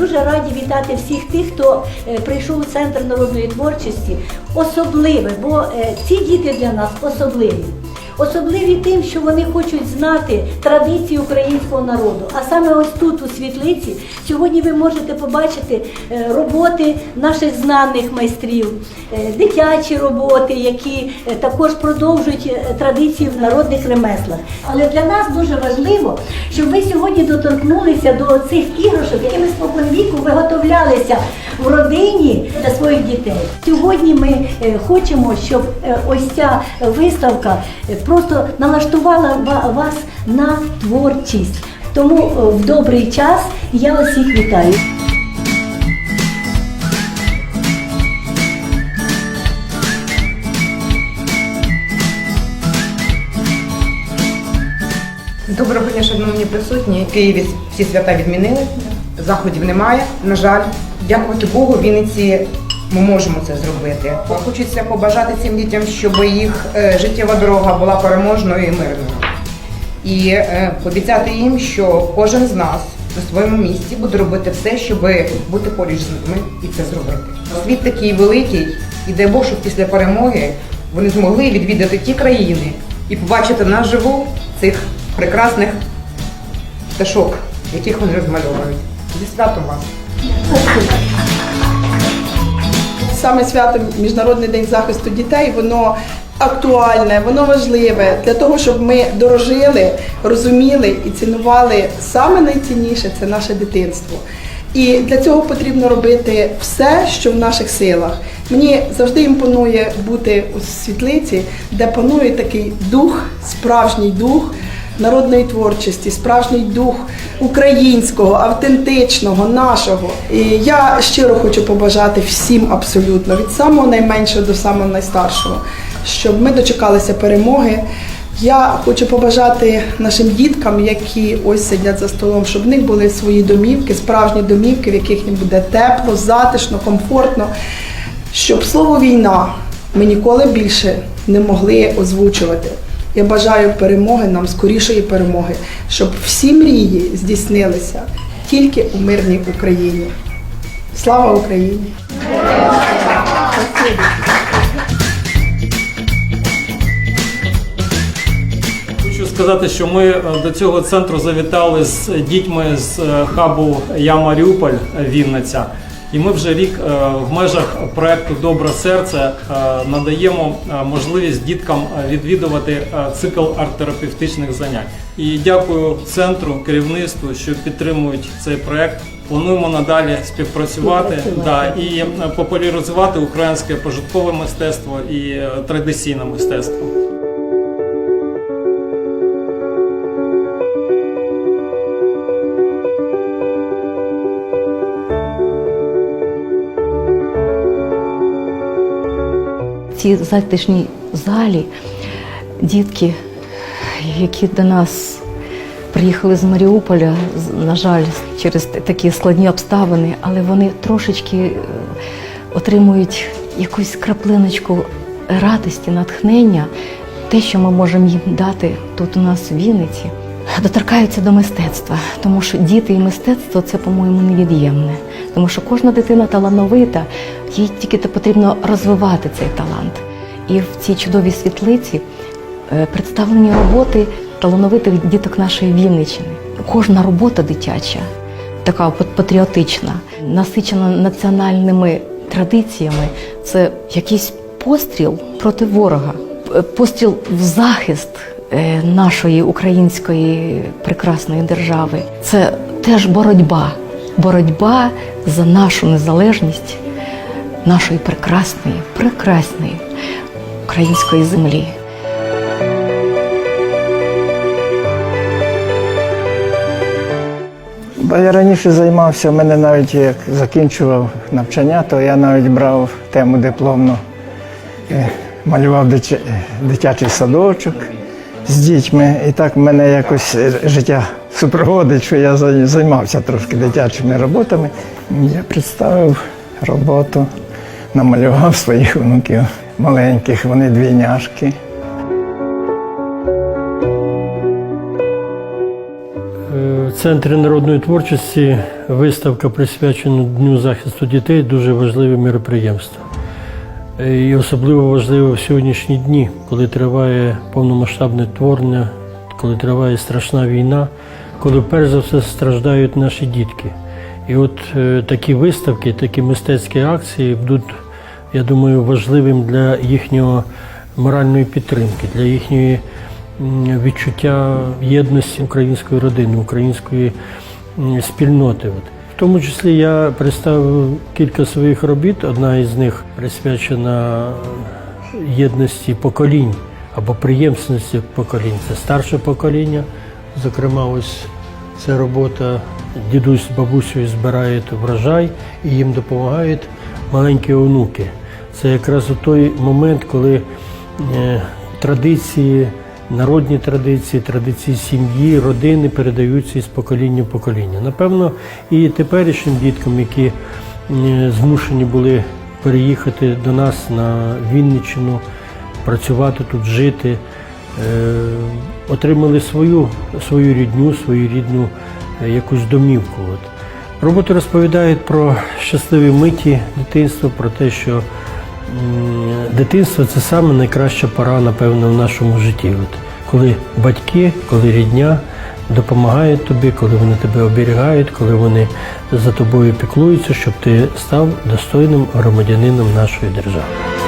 дуже раді вітати всіх тих, хто е, прийшов у центр народної творчості. Особливе, бо е, ці діти для нас особливі. Особливі тим, що вони хочуть знати традиції українського народу. А саме ось тут, у світлиці, сьогодні ви можете побачити е, роботи наших знаних майстрів, е, дитячі роботи, які е, також продовжують традиції в народних ремеслах. Але для нас дуже важливо, щоб ви сьогодні доторкнулися до цих іграшок, якими спокон віку виготовлялися в родині для своїх дітей. Сьогодні ми хочемо, щоб ось ця виставка просто налаштувала вас на творчість. Тому е, в добрий час я усіх вітаю. Доброго дня, шановні присутні. В Києві всі свята відмінили, заходів немає. На жаль, дякувати Богу, в Вінниці ми можемо це зробити. Хочеться побажати цим дітям, щоб їх е, життєва дорога була переможною і мирною. І е, пообіцяти їм, що кожен з нас на своєму місці буде робити все, щоб бути поруч з ними і це зробити. Світ такий великий, і дай Бог, щоб після перемоги вони змогли відвідати ті країни і побачити наживо цих прекрасних пташок, яких вони розмальовують. Зі святом вас! Саме свято Міжнародний день захисту дітей, воно актуальне, воно важливе для того, щоб ми дорожили, розуміли і цінували саме найцінніше це наше дитинство. І для цього потрібно робити все, що в наших силах. Мені завжди імпонує бути у світлиці, де панує такий дух, справжній дух народної творчості, справжній дух українського, автентичного, нашого. І я щиро хочу побажати всім абсолютно, від самого найменшого до самого найстаршого, щоб ми дочекалися перемоги. Я хочу побажати нашим діткам, які ось сидять за столом, щоб в них були свої домівки, справжні домівки, в яких їм буде тепло, затишно, комфортно, щоб слово війна ми ніколи більше не могли озвучувати. Я бажаю перемоги нам, скорішої перемоги, щоб всі мрії здійснилися тільки у мирній Україні. Слава Україні! Хочу сказати, що ми е, до цього центру завітали з дітьми з е, хабу Я Маріуполь Вінниця. І ми вже рік е, в межах проекту Добре серце е, надаємо е, можливість діткам відвідувати цикл арт-терапевтичних занять. І дякую центру, керівництву, що підтримують цей проект. Плануємо надалі співпрацювати да, і популяризувати українське пожиткове мистецтво і традиційне мистецтво. Цій затишній залі дітки, які до нас приїхали з Маріуполя, на жаль, через такі складні обставини, але вони трошечки е, отримують якусь краплиночку радості, натхнення, те, що ми можемо їм дати тут у нас в Вінниці. Доторкаються до мистецтва, тому що діти і мистецтво це, по-моєму, невід'ємне. Тому що кожна дитина талановита, їй тільки потрібно розвивати цей талант. І в цій чудовій світлиці е, представлені роботи талановитих діток нашої Вінниччини. Кожна робота дитяча, така пат- патріотична, насичена національними традиціями. Це якийсь постріл проти ворога, постріл в захист е, нашої української прекрасної держави. Це теж боротьба, боротьба за нашу незалежність нашої прекрасної, прекрасної української землі. Бо я раніше займався, в мене навіть як закінчував навчання, то я навіть брав тему дипломну, е, малював дитя- дитячий садочок з дітьми. І так мене якось життя супроводить, що я займався трошки дитячими роботами. Я представив роботу, намалював своїх внуків маленьких, вони двійняшки. Е, центрі народної творчості виставка присвячена Дню захисту дітей дуже важливе мероприємство. І особливо важливо в сьогоднішні дні, коли триває повномасштабне творення, коли триває страшна війна, коли перш за все страждають наші дітки. І от е, такі виставки, такі мистецькі акції будуть, я думаю, важливим для їхнього моральної підтримки, для їхньої відчуття єдності української родини, української спільноти. Тому числі я представив кілька своїх робіт. Одна із них присвячена єдності поколінь або приємственності поколінь. Це старше покоління. Зокрема, ось це робота дідусь з бабусею збирають врожай і їм допомагають маленькі онуки. Це якраз у той момент, коли е, традиції, народні традиції, традиції сім'ї, родини передаються із покоління в покоління. Напевно, і теперішнім діткам, які змушені були переїхати до нас на Вінниччину, працювати тут, жити, е, отримали свою, свою рідню, свою рідну е, якусь домівку. Роботи розповідають про щасливі миті дитинства, про те, що дитинство це саме найкраща пора, напевно, в нашому житті. От. Коли батьки, коли рідня допомагають тобі, коли вони тебе оберігають, коли вони за тобою піклуються, щоб ти став достойним громадянином нашої держави.